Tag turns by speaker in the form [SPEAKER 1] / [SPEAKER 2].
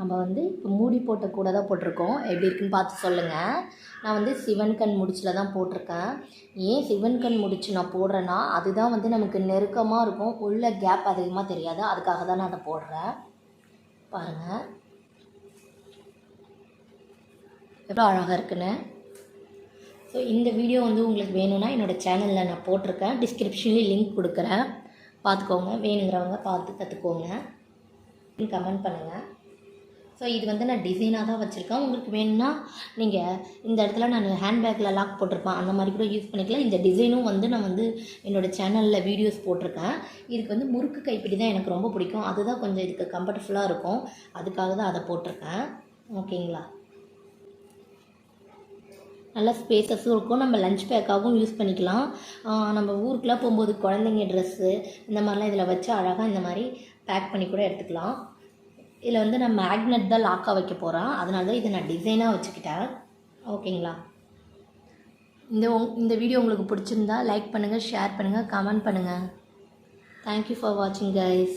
[SPEAKER 1] நம்ம வந்து இப்போ மூடி போட்ட கூட தான் போட்டிருக்கோம். எப்படி இருக்குன்னு பார்த்து சொல்லுங்கள் நான் வந்து சிவன் கண் முடிச்சில் தான் போட்டிருக்கேன். ஏன் சிவன் கண் முடிச்சு நான் போடுறேன்னா அதுதான் வந்து நமக்கு நெருக்கமாக இருக்கும். உள்ள கேப் அதிகமாக தெரியாது. அதுக்காக தான் நான் அதை போடுறேன். பாருங்கள் எவ்வளோ அழகாக இருக்குன்னு. ஸோ இந்த வீடியோ வந்து உங்களுக்கு வேணும்னா என்னோடய சேனலில் நான் போட்டிருக்கேன். டிஸ்கிரிப்ஷன்லேயும் லிங்க் கொடுக்குறேன். பார்த்துக்கோங்க. வேணுங்கிறவங்க பார்த்து கற்றுக்கோங்க கமெண்ட் பண்ணுங்கள் ஸோ இது வந்து நான் டிசைனாக தான் வச்சுருக்கேன். உங்களுக்கு வேணும்னா நீங்கள் இந்த இடத்துல நான் ஹேண்ட்பேக்கில் லாக் போட்டிருப்பேன். அந்த மாதிரி கூட யூஸ் பண்ணிக்கலாம். இந்த டிசைனும் வந்து நான் வந்து என்னோடய சேனலில் வீடியோஸ் போட்டிருக்கேன். இதுக்கு வந்து முறுக்கு கைப்பிடி தான் எனக்கு ரொம்ப பிடிக்கும். அதுதான் கொஞ்சம் இதுக்கு கம்ஃபர்டபுளாக இருக்கும். அதுக்காக தான் அதை போட்டிருக்கேன். ஓகேங்களா? நல்லா ஸ்பேசஸும் இருக்கும். நம்ம லஞ்ச் பேக்காகவும் யூஸ் பண்ணிக்கலாம். நம்ம ஊருக்குலாம் போகும்போது குழந்தைங்க ட்ரெஸ்ஸு இந்த மாதிரிலாம் இதில் வச்சு அழகாக இந்த மாதிரி பேக் பண்ணி கூட எடுத்துக்கலாம். இதில் வந்து நான் மேக்னெட் தான் லாக்காக வைக்க போகிறேன் அதனால தான் இதை நான் டிசைனாக வச்சுக்கிட்டேன். ஓகேங்களா இந்த உங்- இந்த வீடியோ உங்களுக்கு பிடிச்சிருந்தா லைக் பண்ணுங்கள் ஷேர் பண்ணுங்கள் கமெண்ட் பண்ணுங்கள் தேங்க்யூ ஃபார் வாட்சிங் கைஸ்